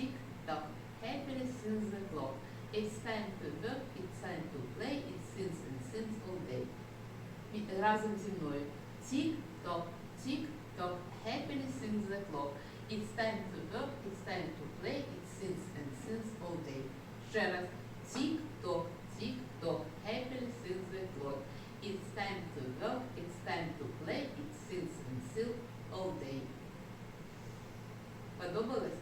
тік-ток, тік-ток. Happiness since the clock. It's time to work, it's time to play, it sings and sings all day. І Разом зі мною. Тік-ток, тік-ток. Happiness since the clock. It's time to work, it's time to play, it sings and sings all day. Ще раз. Тік-ток, тік-ток. Happiness since the clock. It's time to work, it's time to play, it sings and sings all day. Подобалось?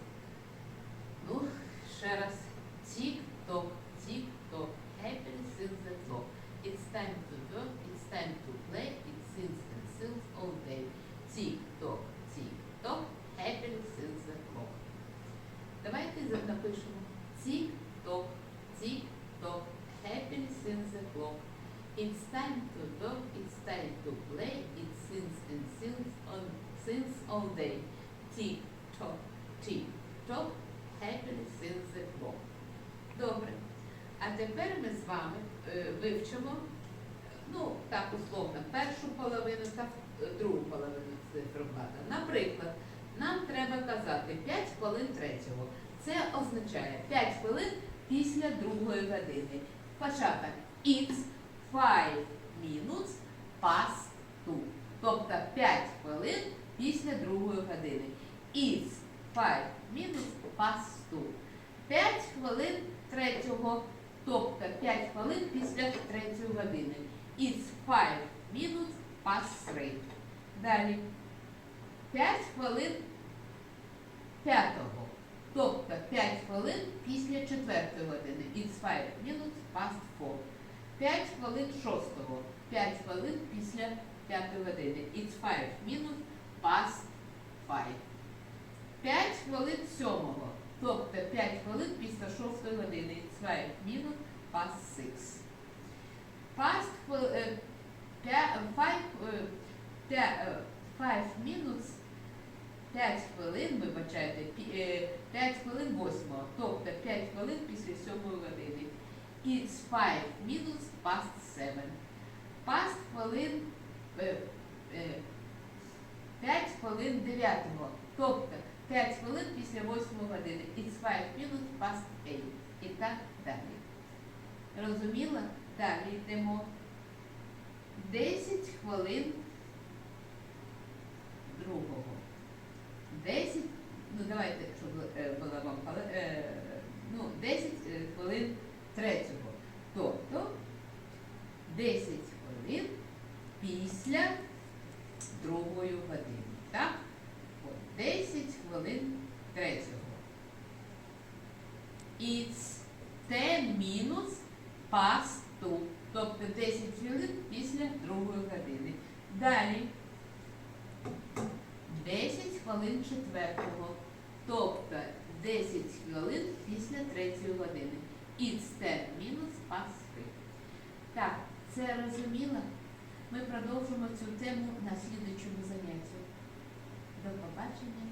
It's time to work, it's time to play, it sings and sings on sings all day. Tick tock, tick tock, happiness since the clock. Добре. А тепер ми з вами е, вивчимо, ну, так условно, першу половину та е, другу половину циферблата. Наприклад, нам треба казати 5 хвилин третього. Це означає 5 хвилин після другої години. Початок. It's 5 minutes past 2. Тобто 5 хвилин після другої години. It's 5 minutes past 2. 5 хвилин третього, тобто 5 хвилин після третьої години. It's 5 minutes past 3. Далі. 5 хвилин п'ятого. Тобто 5 хвилин після четвертої години. It's 5 minutes past 4. 5 хвилин шостого, 5 хвилин після 5 години. It's 5 мінус past 5. 5 хвилин 7-го. Тобто 5 хвилин після 6 години. It's 5 мінус past 6. 5 мінус 5 хвилин, вибачайте, 5 е, хвилин восьмого. Тобто 5 хвилин після 7 is 5 minus past 7. Past хвилин е, е, 5 хвилин 9. Тобто 5 хвилин після 8 години. It's 5 minus past 8. І так далі. Розуміла? Далі йдемо 10 хвилин. Другої години. Так? От, 10 хвилин третього. It's 10 minutes past 2. Тобто 10 хвилин після другої години. Далі. 10 хвилин четвертого. Тобто 10 хвилин після третьої години. It's 10 minutes past 3. Так, це розуміло? Ми продовжимо цю тему на слідучому занятті. До побачення.